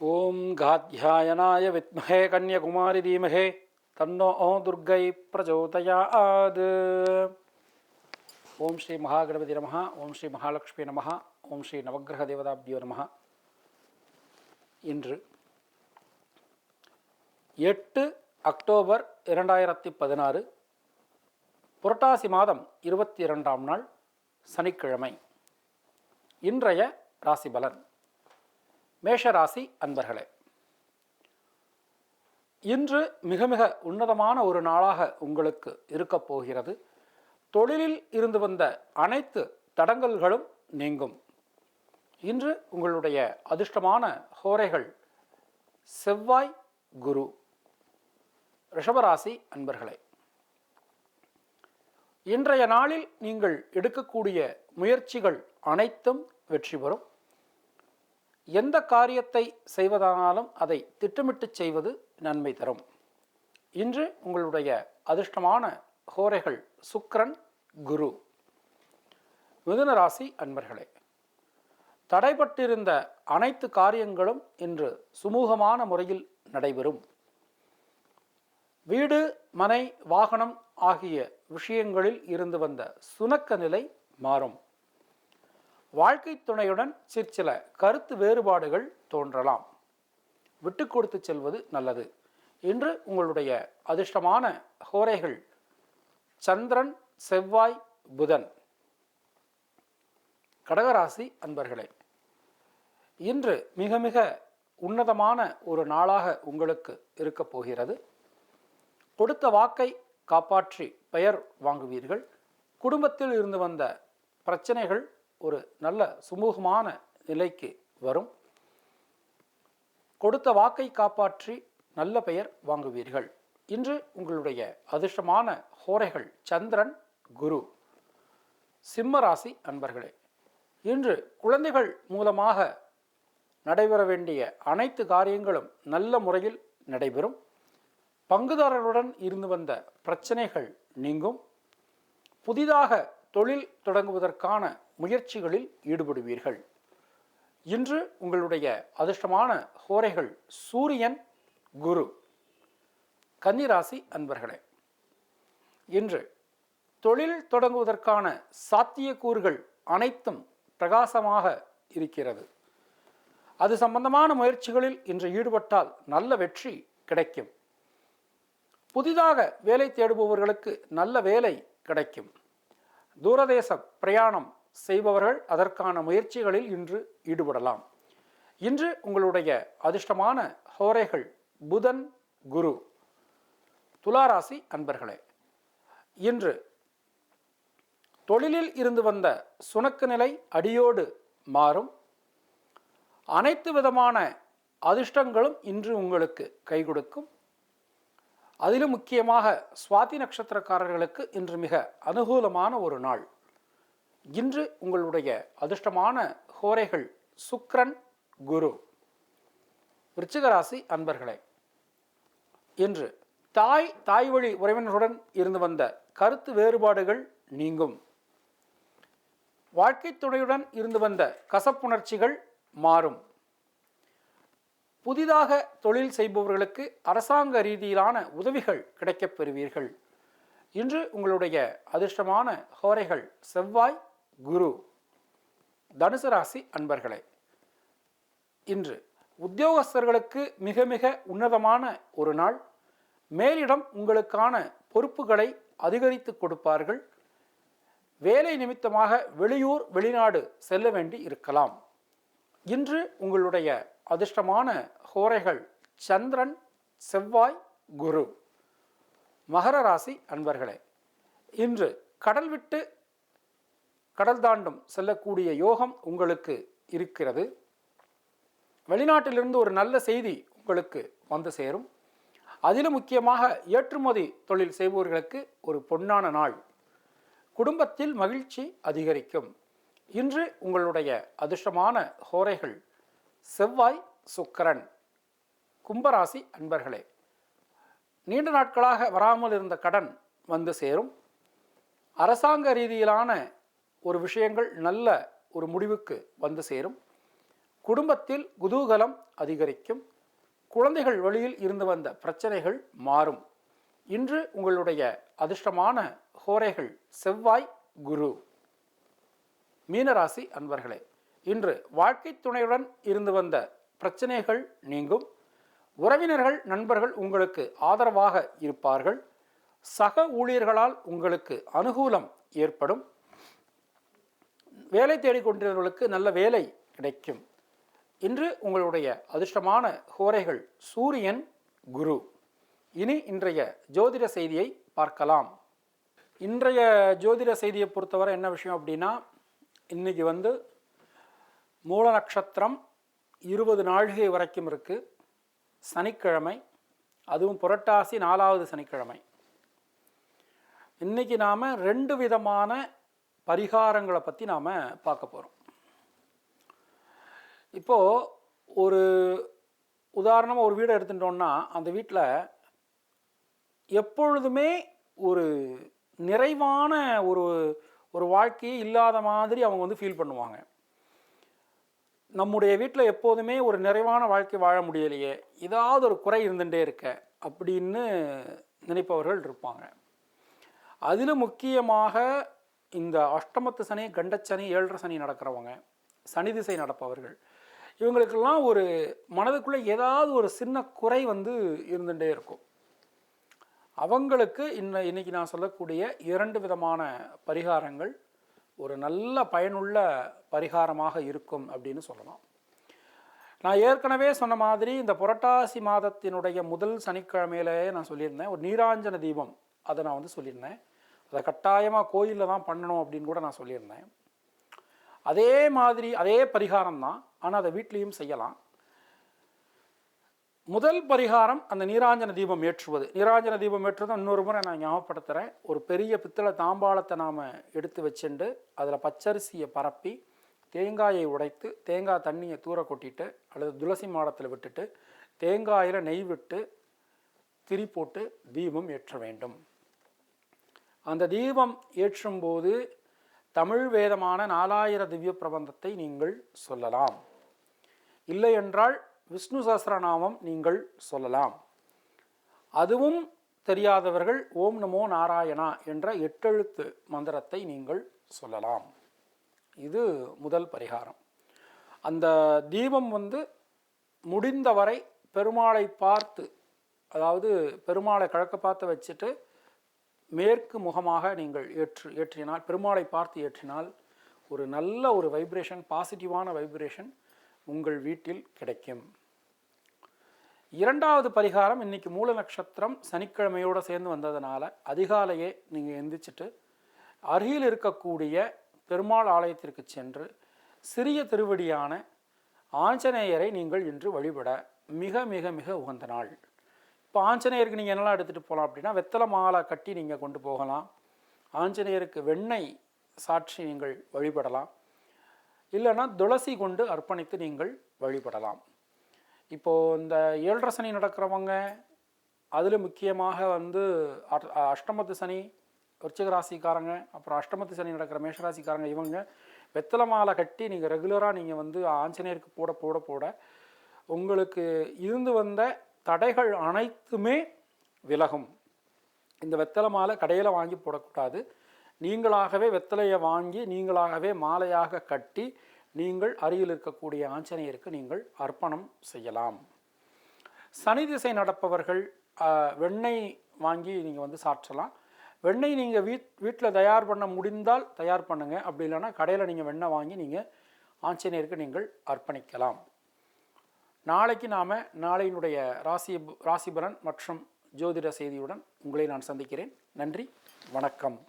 ஓம் காத்யாயனாய வித்மஹே கன்யகுமாரி தீமஹே. தன்னோ துர்கை பிரச்சோதயாத் ஓம் ஸ்ரீ மகாகணபதி நமஹ ஓம் ஸ்ரீ மகாலட்சுமி நமஹ ஓம் ஸ்ரீ நவக்கிரக தேவதாபியோ நமஹ. இன்று எட்டு அக்டோபர் இரண்டாயிரத்தி பதினாறு புரட்டாசி மாதம் இருபத்தி இரண்டாம் நாள் சனிக்கிழமை. இன்றைய ராசி பலன் மேஷராசி அன்பர்களே இன்று மிக மிக உன்னதமான ஒரு நாளாக உங்களுக்கு இருக்கப் போகிறது. தொழிலில் இருந்து வந்த அனைத்து தடங்கல்களும் நீங்கும். இன்று உங்களுடைய அதிர்ஷ்டமான ஹோரைகள் செவ்வாய் குரு ரிஷபராசி அன்பர்களே இன்றைய நாளில் நீங்கள் எடுக்கக்கூடிய முயற்சிகள் அனைத்தும் வெற்றி பெறும். எந்த காரியத்தை செய்வதானாலும் அதை திட்டமிட்டு செய்வது நன்மை தரும். இன்று உங்களுடைய அதிர்ஷ்டமான ஹோரைகள் சுக்ரன் குரு. மிதுன ராசி அன்பர்களே தடைப்பட்டிருந்த அனைத்து காரியங்களும் இன்று சுமூகமான முறையில் நடைபெறும். வீடு மனை வாகனம் ஆகிய விஷயங்களில் இருந்து வந்த சுணக்க நிலை மாறும். வாழ்க்கை துணையுடன் சிற்சில கருத்து வேறுபாடுகள் தோன்றலாம். விட்டு கொடுத்து செல்வது நல்லது. இன்று உங்களுடைய அதிர்ஷ்டமான ஹோரைகள் சந்திரன் செவ்வாய் புதன். கடகராசி அன்பர்களே இன்று மிக மிக உன்னதமான ஒரு நாளாக உங்களுக்கு இருக்கப் போகிறது. கொடுத்த வாக்கை காப்பாற்றி பெயர் வாங்குவீர்கள். குடும்பத்தில் இருந்து வந்த பிரச்சனைகள் ஒரு நல்ல சுமூகமான நிலைக்கு வரும். கொடுத்த வாக்கை காப்பாற்றி நல்ல பெயர் வாங்குவீர்கள். இன்று உங்களுடைய அதிர்ஷ்டமான ஹோரைகள் சந்திரன் குரு சிம்ம ராசி அன்பர்களே இன்று குழந்தைகள் மூலமாக நடைபெற வேண்டிய அனைத்து காரியங்களும் நல்ல முறையில் நடைபெறும். பங்குதாரர்களுடன் இருந்து வந்த பிரச்சனைகள் நீங்கும். புதிதாக தொழில் தொடங்குவதற்கான முயற்சிகளில் ஈடுபடுவீர்கள். இன்று உங்களுடைய அதிர்ஷ்டமான ஹோரைகள் சூரியன் குரு கன்னிராசி அன்பர்களே இன்று தொழில் தொடங்குவதற்கான சாத்தியக்கூறுகள் அனைத்தும் பிரகாசமாக இருக்கிறது. அது சம்பந்தமான முயற்சிகளில் இன்று ஈடுபட்டால் நல்ல வெற்றி கிடைக்கும். புதிதாக வேலை தேடுபவர்களுக்கு நல்ல வேலை கிடைக்கும். தூரதேச பிரயாணம் செய்பவர்கள் அதற்கான முயற்சிகளில் இன்று ஈடுபடலாம். இன்று உங்களுடைய அதிர்ஷ்டமான ஹோரைகள் புதன் குரு துளாராசி அன்பர்களே இன்று தொழிலில் இருந்து வந்த சுணக்கு நிலை அடியோடு மாறும். அனைத்து விதமான அதிர்ஷ்டங்களும் இன்று உங்களுக்கு கை கொடுக்கும். அதிலும் முக்கியமாக சுவாதி நட்சத்திரக்காரர்களுக்கு இன்று மிக அனுகூலமான ஒரு நாள். இன்று உங்களுடைய அதிர்ஷ்டமான ஹோரைகள் சுக்ரன் குரு. விருச்சிகராசி அன்பர்களே இன்று தாய் தாய் வழி உறவினர்களுடன் இருந்து வந்த கருத்து வேறுபாடுகள் நீங்கும். வாழ்க்கை துணையுடன் இருந்து வந்த கசப்புணர்ச்சிகள் மாறும். புதிதாக தொழில் செய்பவர்களுக்கு அரசாங்க ரீதியிலான உதவிகள் கிடைக்கப் பெறுவீர்கள். இன்று உங்களுடைய அதிர்ஷ்டமான ஹோரைகள் செவ்வாய் குரு. தனுசு ராசி அன்பர்களே இன்று உத்தியோகஸ்தர்களுக்கு மிக மிக உன்னதமான ஒரு நாள். மேலிடம் உங்களுக்கான பொறுப்புகளை அதிகரித்து கொடுப்பார்கள். வேலை நிமித்தமாக வெளியூர் வெளிநாடு செல்ல வேண்டி இருக்கலாம். இன்று உங்களுடைய அதிர்ஷ்டமான ஹோரைகள் சந்திரன் செவ்வாய் குரு. மகர ராசி அன்பர்களே இன்று கடல் விட்டு கடல் தாண்டும் செல்லக்கூடிய யோகம் உங்களுக்கு இருக்கிறது. வெளிநாட்டிலிருந்து ஒரு நல்ல செய்தி உங்களுக்கு வந்து சேரும். அதிலும் முக்கியமாக ஏற்றுமதி தொழில் செய்பவர்களுக்கு ஒரு பொன்னான நாள். குடும்பத்தில் மகிழ்ச்சி அதிகரிக்கும். இன்று உங்களுடைய அதிர்ஷ்டமான ஹோரைகள் செவ்வாய் சுக்கரன் கும்பராசி அன்பர்களே. நீண்ட நாட்களாக வராமல் இருந்த கடன் வந்து சேரும். அரசாங்க ரீதியிலான ஒரு விஷயங்கள் நல்ல ஒரு முடிவுக்கு வந்து சேரும். குடும்பத்தில் குதூகலம் அதிகரிக்கும். குழந்தைகள் வழியில் இருந்து வந்த பிரச்சனைகள் மாறும். இன்று உங்களுடைய அதிர்ஷ்டமான ஹோரைகள் செவ்வாய் குரு. மீனராசி அன்பர்களே இன்று வாழ்க்கை துணையுடன் இருந்து வந்த பிரச்சனைகள் நீங்கும். உறவினர்கள் நண்பர்கள் உங்களுக்கு ஆதரவாக இருப்பார்கள். சக ஊழியர்களால் உங்களுக்கு அனுகூலம் ஏற்படும். வேலை தேடிக்கொண்டிருந்தவர்களுக்கு நல்ல வேலை கிடைக்கும். இன்று உங்களுடைய அதிர்ஷ்டமான ஹோரைகள் சூரியன் குரு. இனி இன்றைய ஜோதிட செய்தியை பார்க்கலாம். இன்றைய ஜோதிட செய்தியை பொறுத்தவரை என்ன விஷயம் அப்படின்னா இன்றைக்கி வந்து மூல நட்சத்திரம் இருபது நாழிகை வரைக்கும் இருக்குது சனிக்கிழமை அதுவும் புரட்டாசி நாலாவது சனிக்கிழமை. இன்னைக்கு நாம் ரெண்டு விதமான பரிகாரங்களை பற்றி நாம் பார்க்க போகிறோம் இப்போது ஒரு உதாரணமாக ஒரு வீடை எடுத்துட்டோம்னா அந்த வீட்டில் எப்பொழுதுமே ஒரு நிறைவான ஒரு ஒரு வாழ்க்கையே இல்லாத மாதிரி அவங்க வந்து ஃபீல் பண்ணுவாங்க. நம்முடைய வீட்டில் எப்போதுமே ஒரு நிறைவான வாழ்க்கை வாழ முடியலையே ஏதாவது ஒரு குறை இருந்துகிட்டே இருக்க அப்படின்னு நினைப்பவர்கள் இருப்பாங்க. அதில் முக்கியமாக இந்த அஷ்டமத்து சனி கண்டச்சனி ஏழரை சனி நடக்கிறவங்க சனி திசை நடப்பவர்கள் இவங்களுக்கெல்லாம் ஒரு மனதுக்குள்ளே ஏதாவது ஒரு சின்ன குறை வந்து இருந்துகிட்டே இருக்கும். அவங்களுக்கு இன்ன இன்னைக்கு நான் சொல்லக்கூடிய இரண்டு விதமான பரிகாரங்கள் ஒரு நல்ல பயனுள்ள பரிகாரமாக இருக்கும் அப்படின்னு சொல்லலாம். நான் ஏற்கனவே சொன்ன மாதிரி இந்த புரட்டாசி மாதத்தினுடைய முதல் சனிக்கிழமையிலேயே நான் சொல்லியிருந்தேன். ஒரு நீராஞ்சன தீபம் அதை நான் வந்து சொல்லியிருந்தேன். அதை கட்டாயமாக கோயிலில் தான் பண்ணணும் அப்படின்னு கூட நான் சொல்லியிருந்தேன். அதே மாதிரி அதே பரிகாரம் தான் ஆனால் அதை வீட்லேயும் செய்யலாம். முதல் பரிகாரம் அந்த நீராஞ்சன தீபம் ஏற்றுவது. நீராஞ்சன தீபம் ஏற்றுவதும் இன்னொரு முறை நான் ஞாபகப்படுத்துகிறேன் ஒரு பெரிய பித்தளை தாம்பாளத்தை நாம் எடுத்து வச்சுண்டு அதில் பச்சரிசியை பரப்பி தேங்காயை உடைத்து தேங்காய் தண்ணியை தூர கொட்டிட்டு அல்லது துளசி மாடத்தில் விட்டுட்டு தேங்காயில் நெய் விட்டு திரி போட்டு தீபம் ஏற்ற வேண்டும். அந்த தீபம் ஏற்றும்போது தமிழ் வேதமான நாலாயிர திவ்ய பிரபந்தத்தை நீங்கள் சொல்லலாம். இல்லை என்றால் விஷ்ணு சஹசிரநாமம் நீங்கள் சொல்லலாம். அதுவும் தெரியாதவர்கள் ஓம் நமோ நாராயணா என்ற எட்டெழுத்து மந்திரத்தை நீங்கள் சொல்லலாம். இது முதல் பரிகாரம். அந்த தீபம் வந்து முடிந்தவரை பெருமாளை பார்த்து அதாவது பெருமாளை கழக்க பார்த்து வச்சுட்டு மேற்கு முகமாக நீங்கள் ஏற்று ஏற்றினால் பெருமாளை பார்த்து ஏற்றினால் ஒரு நல்ல ஒரு வைப்ரேஷன் பாசிட்டிவான வைப்ரேஷன் உங்கள் வீட்டில் கிடைக்கும். இரண்டாவது பரிகாரம் இன்னைக்கு மூல நட்சத்திரம் சனிக்கிழமையோடு சேர்ந்து வந்ததுனால அதிகாலையே நீங்கள் எந்திரிச்சிட்டு அருகில் இருக்கக்கூடிய பெருமாள் ஆலயத்திற்கு சென்று சிறிய திருவடியான ஆஞ்சநேயரை நீங்கள் இன்று வழிபட மிக மிக மிக உகந்த நாள். இப்போ ஆஞ்சநேயருக்கு நீங்கள் என்னெல்லாம் எடுத்துகிட்டு போகலாம் அப்படின்னா வெத்தலை மாலை கட்டி நீங்கள் கொண்டு போகலாம். ஆஞ்சநேயருக்கு வெண்ணெய் சாட்சி நீங்கள் வழிபடலாம். இல்லைன்னா துளசி கொண்டு அர்ப்பணித்து நீங்கள் வழிபடலாம். இப்போது இந்த ஏழரை சனி நடக்கிறவங்க அதில் முக்கியமாக வந்து அட்- அஷ்டமத்து சனி விருச்சிக ராசிக்காரங்க அப்புறம் அஷ்டமத்து சனி நடக்கிற மேஷராசிக்காரங்க இவங்க வெத்தலை மாலை கட்டி நீங்கள் ரெகுலராக நீங்கள் வந்து ஆஞ்சநேயருக்கு போட போட போட உங்களுக்கு இருந்து வந்த தடைகள் அனைத்துமே விலகும். இந்த வெத்தலை மாலை கடையில் வாங்கி போடக்கூடாது. நீங்களாகவே வெத்தலையை வாங்கி நீங்களாகவே மாலையாக கட்டி நீங்கள் அருகில் இருக்கக்கூடிய ஆஞ்சநேயருக்கு நீங்கள் அர்ப்பணம் செய்யலாம். சனி திசை நடப்பவர்கள் வெண்ணெய் வாங்கி நீங்கள் வந்து சாற்றலாம். வெண்ணெய் நீங்கள் வீட் வீட்டில் தயார் பண்ண முடிந்தால் தயார் பண்ணுங்கள் அப்படி இல்லைன்னா கடையில் நீங்கள் வெண்ணெய் வாங்கி நீங்கள் ஆஞ்சநேயருக்கு நீங்கள் அர்ப்பணிக்கலாம். நாளைக்கு நாம் நாளையினுடைய ராசி ராசிபலன் மற்றும் ஜோதிட செய்தியுடன் உங்களை நான் சந்திக்கிறேன். நன்றி வணக்கம்.